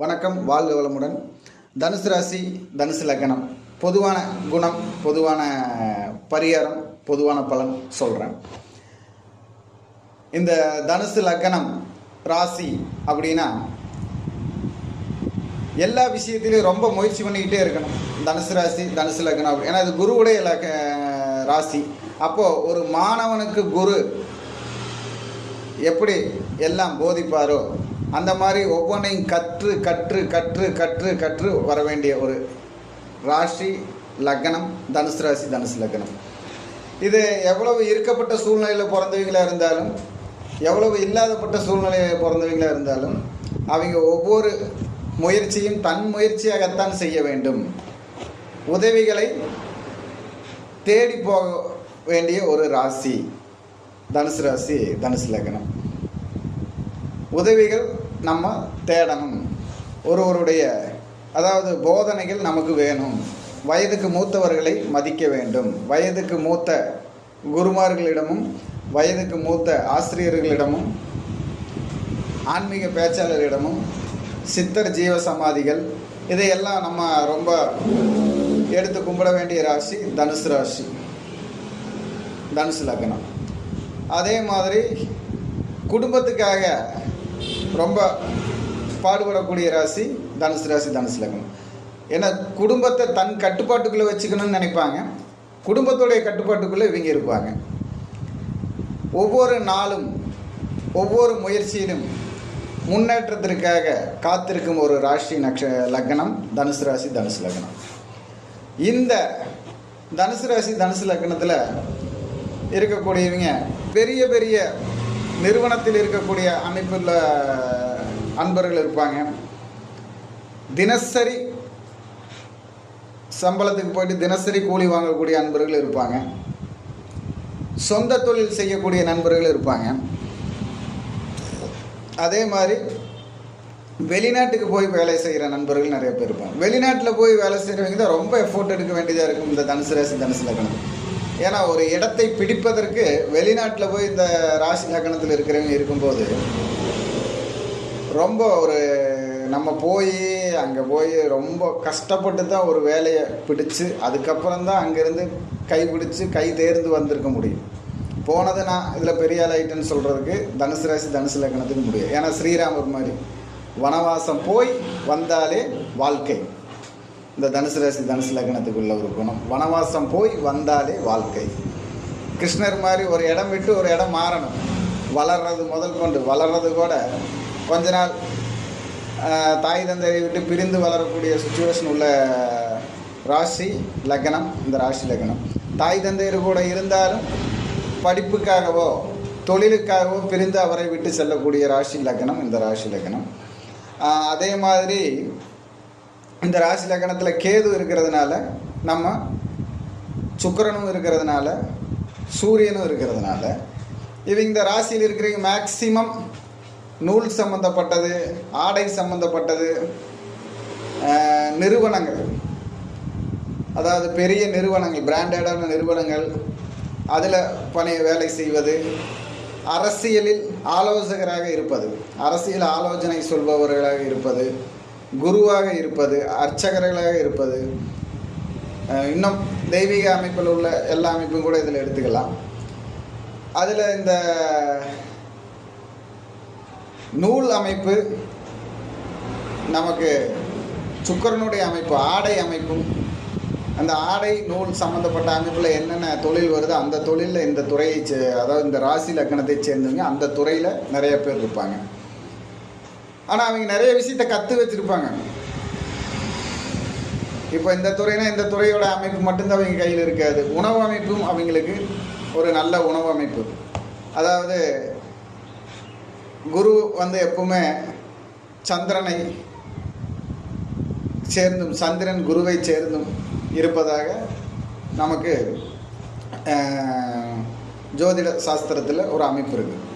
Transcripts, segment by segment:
வணக்கம் வாழ்க வளமுடன். தனுசு ராசி தனுசு லக்னம். பொதுவான குணம் பொதுவான பரிகாரம் பொதுவான பலன் சொல்கிறேன் இந்த தனுசு லக்னம் ராசி அப்படின்னா எல்லா விஷயத்திலையும் ரொம்ப முயற்சி பண்ணிக்கிட்டே இருக்கணும். தனுசு ராசி தனுசு லக்னம் ஏன்னா இது குருவுடைய லக்க ராசி. அப்போது ஒரு மாணவனுக்கு குரு எப்படி எல்லாம் போதிப்பாரோ அந்த மாதிரி ஒவ்வொன்றையும் கற்று கற்று கற்று கற்று கற்று வர வேண்டிய ஒரு ராசி லக்னம் தனுசு ராசி தனுசு லக்னம். இது எவ்வளவு இருக்கப்பட்ட சூழ்நிலையில் பிறந்தவங்களாக இருந்தாலும் எவ்வளவு இல்லாதப்பட்ட சூழ்நிலையில் பிறந்தவங்களாக இருந்தாலும் அவங்க ஒவ்வொரு முயற்சியும் தன் முயற்சியாகத்தான் செய்ய வேண்டும். உதவிகளை தேடி போக வேண்டிய ஒரு ராசி தனுசு ராசி தனுசு லக்னம். உதவிகள் நம்ம தேடணும். ஒருவருடைய அதாவது போதனைகள் நமக்கு வேணும். வயதுக்கு மூத்தவர்களை மதிக்க வேண்டும். வயதுக்கு மூத்த குருமார்களிடமும் வயதுக்கு மூத்த ஆசிரியர்களிடமும் ஆன்மீக பேச்சாளரிடமும் சித்தர் ஜீவ சமாதிகள் இதையெல்லாம் நம்ம ரொம்ப எடுத்து கும்பிட வேண்டிய ராசி தனுசு ராசி. தனுசு லக்னம். அதே மாதிரி குடும்பத்துக்காக ரொம்ப பாடுபடக்கூடிய ராசி தனுசு ராசி தனுசு லக்னம். ஏன்னா குடும்பத்தை தன் கட்டுப்பாட்டுக்குள்ளே வச்சுக்கணும்னு நினைப்பாங்க. குடும்பத்துடைய கட்டுப்பாட்டுக்குள்ளே இவங்க இருப்பாங்க. ஒவ்வொரு நாளும் ஒவ்வொரு முயற்சியிலும் முன்னேற்றத்திற்காக காத்திருக்கும் ஒரு ராசி நக்ஷ லக்னம் தனுசு ராசி தனுசு லக்னம். இந்த தனுசு ராசி தனுசு லக்னத்தில் இருக்கக்கூடியவங்க பெரிய பெரிய நிறுவனத்தில் இருக்கக்கூடிய அமைப்புள்ள அன்பர்கள் இருப்பாங்க. தினசரி சம்பளத்துக்கு போயிட்டு தினசரி கூலி வாங்கக்கூடிய அன்பர்கள் இருப்பாங்க. சொந்த தொழில் செய்யக்கூடிய நண்பர்கள் இருப்பாங்க. அதே மாதிரி வெளிநாட்டுக்கு போய் வேலை செய்கிற நண்பர்கள் நிறைய பேர் இருப்பாங்க. வெளிநாட்டில் போய் வேலை செய்கிறவங்க தான் ரொம்ப எஃபோர்ட் எடுக்க வேண்டியதாக இருக்கும் இந்த தனுசு ராசி தனுசு லக்னம். ஏன்னா ஒரு இடத்தை பிடிப்பதற்கு வெளிநாட்டில் போய் இந்த ராசி லக்னத்தில் இருக்கிறவங்க இருக்கும்போது ரொம்ப ஒரு நம்ம போய் அங்கே போய் ரொம்ப கஷ்டப்பட்டு தான் ஒரு வேலையை பிடிச்சு அதுக்கப்புறம் தான் அங்கேருந்து கை பிடிச்சி கை தேர்ந்து வந்திருக்க முடியும். போனது நான் இதில் பெரிய ஆள் சொல்கிறதுக்கு தனுசு ராசி தனுசு லக்னத்துக்கு முடியும். ஏன்னா ஸ்ரீராமர் மாதிரி வனவாசம் போய் வந்தாலே வாழ்க்கை. இந்த தனுசு ராசி தனுசு லக்னத்துக்குள்ள ஒரு குணம் வனவாசம் போய் வந்தாலே வாழ்க்கை. கிருஷ்ணர் மாதிரி ஒரு இடம் விட்டு ஒரு இடம் மாறணும். வளர்றது முதல் கொண்டு. வளர்றது கூட கொஞ்ச நாள் தாய் தந்தையை விட்டு பிரிந்து வளரக்கூடிய சுச்சுவேஷன் உள்ள ராசி லக்னம் இந்த ராசி லக்னம். தாய் தந்தையர் கூட இருந்தாலும் படிப்புக்காகவோ தொழிலுக்காகவோ பிரிந்து அவரை விட்டு செல்லக்கூடிய ராசி லக்னம் இந்த ராசி லக்னம். அதே மாதிரி இந்த ராசி லக்கணத்தில் கேது இருக்கிறதுனால நம்ம சுக்கிரனும் இருக்கிறதுனால சூரியனும் இருக்கிறதுனால இவங்க இந்த ராசியில் இருக்கிறவங்க மேக்சிமம் நூல் சம்மந்தப்பட்டது ஆடை சம்மந்தப்பட்டது நிறுவனங்கள். அதாவது பெரிய நிறுவனங்கள் பிராண்டடான நிறுவனங்கள் அதில் பணி வேலை செய்வது அரசியலில் ஆலோசகராக இருப்பது அரசியல் ஆலோசனை சொல்பவர்களாக இருப்பது குருவாக இருப்பது அர்ச்சகர்களாக இருப்பது இன்னும் தெய்வீக அமைப்பில் உள்ள எல்லா அமைப்பும் கூட இதில் எடுத்துக்கலாம். அதில் இந்த நூல் அமைப்பு நமக்கு சுக்கரனுடைய அமைப்பு ஆடை அமைப்பும் அந்த ஆடை நூல் சம்மந்தப்பட்ட அமைப்பில் என்னென்ன தொழில் வருதோ அந்த தொழிலில் இந்த துறையை சே அதாவது இந்த ராசி லக்கணத்தை சேர்ந்தவங்க அந்த துறையில் நிறைய பேர் இருப்பாங்க. ஆனால் அவங்க நிறைய விஷயத்தை கற்று வச்சுருப்பாங்க. இப்போ இந்த துறைனா இந்த துறையோட அமைப்பு மட்டும்தான் அவங்க கையில் இருக்காது. உணவு அமைப்பும் அவங்களுக்கு ஒரு நல்ல உணவு அமைப்பு. அதாவது குரு வந்து எப்பவுமே சந்திரனை சேர்ந்தும் சந்திரன் குருவை சேர்ந்தும் இருப்பதாக நமக்கு ஜோதிட சாஸ்திரத்தில் ஒரு அமைப்பு இருக்குது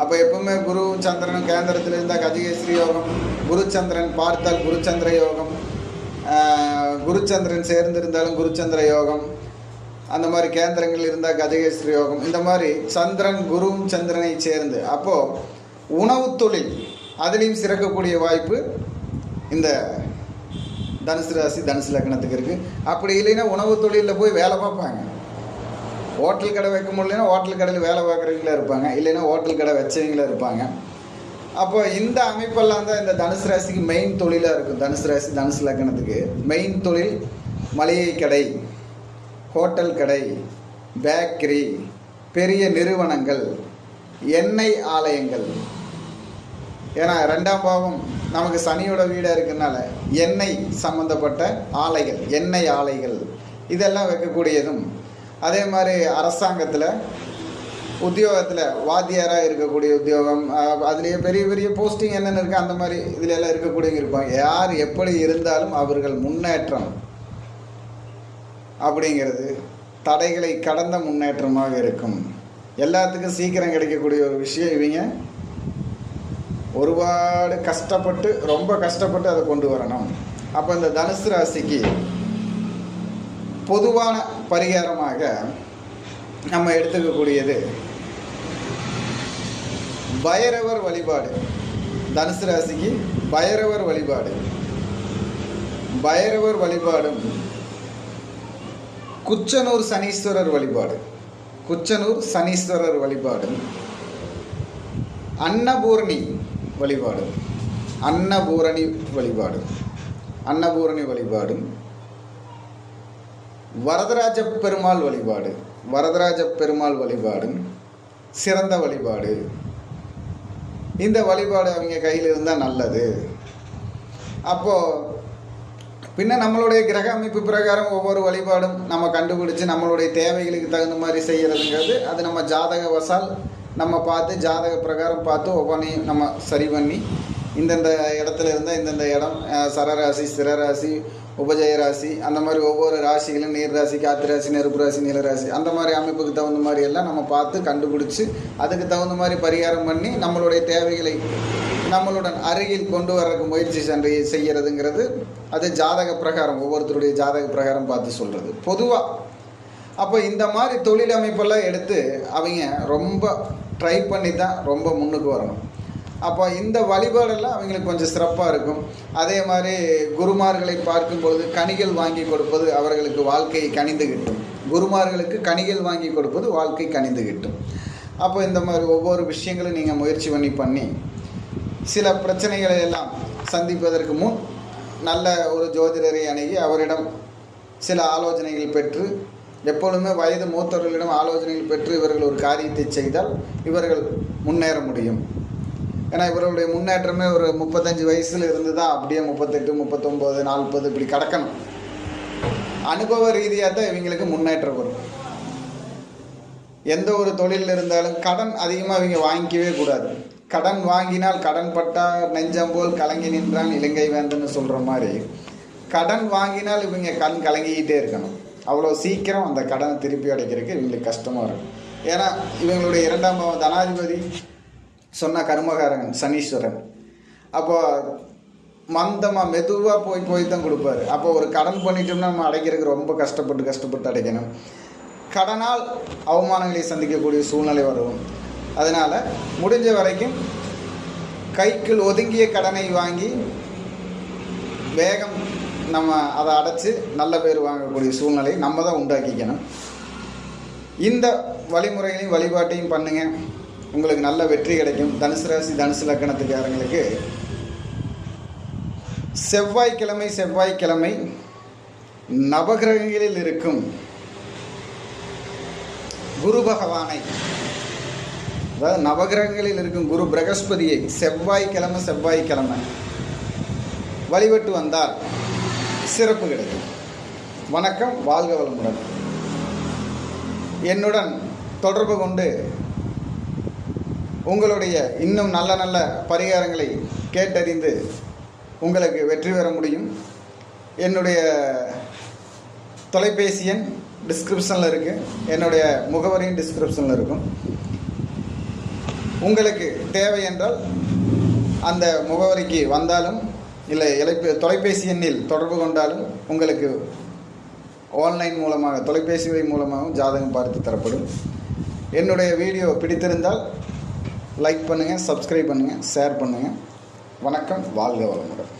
அப்போ எப்பவுமே குரு சந்திரனும் கேந்திரத்தில் இருந்தால் கஜகேஸ்வரி யோகம் குருச்சந்திரன் பார்த்தால் குருச்சந்திர யோகம் குருச்சந்திரன் சேர்ந்திருந்தாலும் குருச்சந்திர யோகம் அந்த மாதிரி கேந்திரங்கள் இருந்தால் கஜகேஸ்வரி யோகம் இந்த மாதிரி சந்திரன் குருவும் சந்திரனை சேர்ந்து அப்போது உணவு தொழில் அதுலேயும் சிறக்கக்கூடிய வாய்ப்பு இந்த தனுசு ராசி தனுசு லக்னத்துக்கு இருக்குது அப்படி இல்லைன்னா உணவு தொழிலில் போய் வேலை பார்ப்பாங்க. ஹோட்டல் கடை வைக்க முடியலன்னா ஹோட்டல் கடையில் வேலை பார்க்குறவங்களா இருப்பாங்க. இல்லைன்னா ஹோட்டல் கடை வச்சவங்களா இருப்பாங்க. அப்போ இந்த அமைப்பெல்லாம் தான் இந்த தனுசு ராசிக்கு மெயின் தொழிலாக இருக்கும். தனுசு ராசி தனுசு லக்னத்துக்கு மெயின் தொழில் மளிகை கடை ஹோட்டல் கடை பேக்கரி பெரிய நிறுவனங்கள் எண்ணெய் ஆலயங்கள். ஏன்னா ரெண்டாம் பாவம் நமக்கு சனியோட வீடாக இருக்கனால எண்ணெய் சம்மந்தப்பட்ட ஆலைகள் எண்ணெய் ஆலைகள். இதெல்லாம் வைக்கக்கூடியதும் அதே மாதிரி அரசாங்கத்தில் உத்தியோகத்தில் வாத்தியாராக இருக்கக்கூடிய உத்தியோகம் அதுலேயே பெரிய பெரிய போஸ்டிங் என்னென்ன இருக்குது அந்த மாதிரி இதில் எல்லாம் இருக்கக்கூடியவங்க இருப்பாங்க. யார் எப்படி இருந்தாலும் அவர்கள் முன்னேற்றம் அப்படிங்கிறது தடைகளை கடந்த முன்னேற்றமாக இருக்கும். எல்லாத்துக்கும் சீக்கிரம் கிடைக்கக்கூடிய ஒரு விஷயம் இவங்க. ஒருபாடு கஷ்டப்பட்டு ரொம்ப கஷ்டப்பட்டு அதை கொண்டு வரணும். அப்போ இந்த தனுசு ராசிக்கு பொதுவான பரிகாரமாக நம்ம எடுத்துக்கக்கூடியது பைரவர் வழிபாடு. தனுசு ராசிக்கு பைரவர் வழிபாடு. பைரவர் வழிபாடும் குச்சனூர் சனீஸ்வரர் வழிபாடு. குச்சனூர் சனீஸ்வரர் வழிபாடு. அன்னபூரணி வழிபாடு. அன்னபூரணி வழிபாடு. அன்னபூரணி வழிபாடும் வரதராஜ பெருமாள் வழிபாடு. வரதராஜ பெருமாள் வழிபாடு சிறந்த வழிபாடு. இந்த வழிபாடு அவங்க கையில் இருந்தால் நல்லது. அப்போது பின்ன நம்மளுடைய கிரக அமைப்பு பிரகாரம் ஒவ்வொரு வழிபாடும் நம்ம கண்டுபிடிச்சு நம்மளுடைய தேவைகளுக்கு தகுந்த மாதிரி செய்கிறதுங்கிறது அது நம்ம ஜாதக வசால் நம்ம பார்த்து ஜாதக பிரகாரம் பார்த்து ஒவ்வொன்றையும் நம்ம சரி பண்ணி இந்தந்த இடத்துல இருந்தால் இந்தந்த இடம் சரராசி சிறராசி உபஜய ராசி அந்த மாதிரி ஒவ்வொரு ராசிகளும் நீர் ராசி காத்து ராசி நெருப்பு ராசி நீலராசி அந்த மாதிரி அமைப்புக்கு தகுந்த மாதிரி எல்லாம் நம்ம பார்த்து கண்டுபிடிச்சி அதுக்கு தகுந்த மாதிரி பரிகாரம் பண்ணி நம்மளுடைய தேவைகளை நம்மளுடன் அருகில் கொண்டு வர்றதுக்கு முயற்சி சென்று செய்கிறதுங்கிறது அது ஜாதக பிரகாரம் ஒவ்வொருத்தருடைய ஜாதக பிரகாரம் பார்த்து சொல்கிறது பொதுவாக அப்போ இந்த மாதிரி தொழில் அமைப்பெல்லாம் எடுத்து அவங்க ரொம்ப ட்ரை பண்ணி தான் ரொம்ப முன்னுக்கு வரணும். அப்போ இந்த வழிபாடெல்லாம் அவங்களுக்கு கொஞ்சம் சிறப்பாக இருக்கும். அதே மாதிரி குருமார்களை பார்க்கும் பொழுது கனிகள் வாங்கி கொடுப்பது அவர்களுக்கு வாழ்க்கையை கனிந்து கிட்டும். குருமார்களுக்கு கனிகள் வாங்கி கொடுப்பது வாழ்க்கை கனிந்து கிட்டும். அப்போ இந்த மாதிரி ஒவ்வொரு விஷயங்களும் நீங்கள் முயற்சி பண்ணி பண்ணி சில பிரச்சனைகளை எல்லாம் சந்திப்பதற்கு முன் நல்ல ஒரு ஜோதிடரை அணுகி அவரிடம் சில ஆலோசனைகள் பெற்று எப்பொழுதுமே வயது மூத்தவர்களிடம் ஆலோசனைகள் பெற்று இவர்கள் ஒரு காரியத்தை செய்தால் இவர்கள் முன்னேற முடியும். ஏன்னா இவர்களுடைய முன்னேற்றமே ஒரு முப்பத்தஞ்சு வயசுல இருந்து தான் அப்படியே முப்பத்தெட்டு முப்பத்தொம்போது நாற்பது இப்படி கடக்கணும். அனுபவ ரீதியாக தான் இவங்களுக்கு முன்னேற்றம் வரும். எந்த ஒரு தொழில் இருந்தாலும் கடன் அதிகமாக இவங்க வாங்கிக்கவே கூடாது. கடன் வாங்கினால் கடன் பட்டால் நெஞ்சம் போல் கலங்கி நின்றான் இலங்கை வேந்தன்னு சொல்கிற மாதிரி கடன் வாங்கினால் இவங்க கண் கலங்கிக்கிட்டே இருக்கணும். அவ்வளோ சீக்கிரம் அந்த கடனை திருப்பி அடைக்கிறதுக்கு இவங்களுக்கு கஷ்டமாக இருக்கும். ஏன்னா இவங்களுடைய இரண்டாம் பாவம் தனாதிபதி சொன்ன கர்மகாரகன் சனீஸ்வரன். அப்போ மந்தமாக மெதுவாக போய் போய் தான் கொடுப்பாரு. அப்போ ஒரு கடன் பண்ணிட்டோம்னா நம்ம அடைக்கிறதுக்கு ரொம்ப கஷ்டப்பட்டு கஷ்டப்பட்டு அடைக்கணும். கடனால் அவமானங்களை சந்திக்கக்கூடிய சூழ்நிலை வரும். அதனால் முடிஞ்ச வரைக்கும் கைக்குள் ஒதுங்கிய கடனை வாங்கி வேகம் நம்ம அதை அடைச்சி நல்ல பேர் வாங்கக்கூடிய சூழ்நிலை நம்ம தான் உண்டாக்கிக்கணும். இந்த வழிமுறைகளையும் வழிபாட்டையும் பண்ணுங்கள் உங்களுக்கு நல்ல வெற்றி கிடைக்கும். தனுசு ராசி தனுசு லக்கணத்துக்காரங்களுக்கு. செவ்வாய்க்கிழமை செவ்வாய்க்கிழமை நவகிரகங்களில் இருக்கும். குரு பகவானை. அதாவது நவகிரகங்களில் இருக்கும் குரு பிரகஸ்பதியை செவ்வாய்க்கிழமை செவ்வாய்க்கிழமை வழிபட்டு வந்தால் சிறப்பு கிடைக்கும். வணக்கம் வாழ்க வளமுடன். என்னுடன் தொடர்பு கொண்டு உங்களுடைய இன்னும் நல்ல நல்ல பரிகாரங்களை கேட்டறிந்து உங்களுக்கு வெற்றி பெற முடியும். என்னுடைய தொலைபேசி எண் டிஸ்கிரிப்ஷனில் இருக்குது என்னுடைய முகவரியும் டிஸ்கிரிப்ஷனில் இருக்கும். உங்களுக்கு தேவை என்றால் அந்த முகவரிக்கு வந்தாலும் இல்லை இழைப்பு தொலைபேசி எண்ணில் தொடர்பு கொண்டாலும் உங்களுக்கு ஆன்லைன் மூலமாக தொலைபேசி வழி மூலமாகவும் ஜாதகம் பார்த்து தரப்படும். என்னுடைய வீடியோ பிடித்திருந்தால் லைக் பண்ணுங்கள் சப்ஸ்கிரைப் பண்ணுங்கள் ஷேர் பண்ணுங்கள் வணக்கம் வாழ்க வளமுடன்.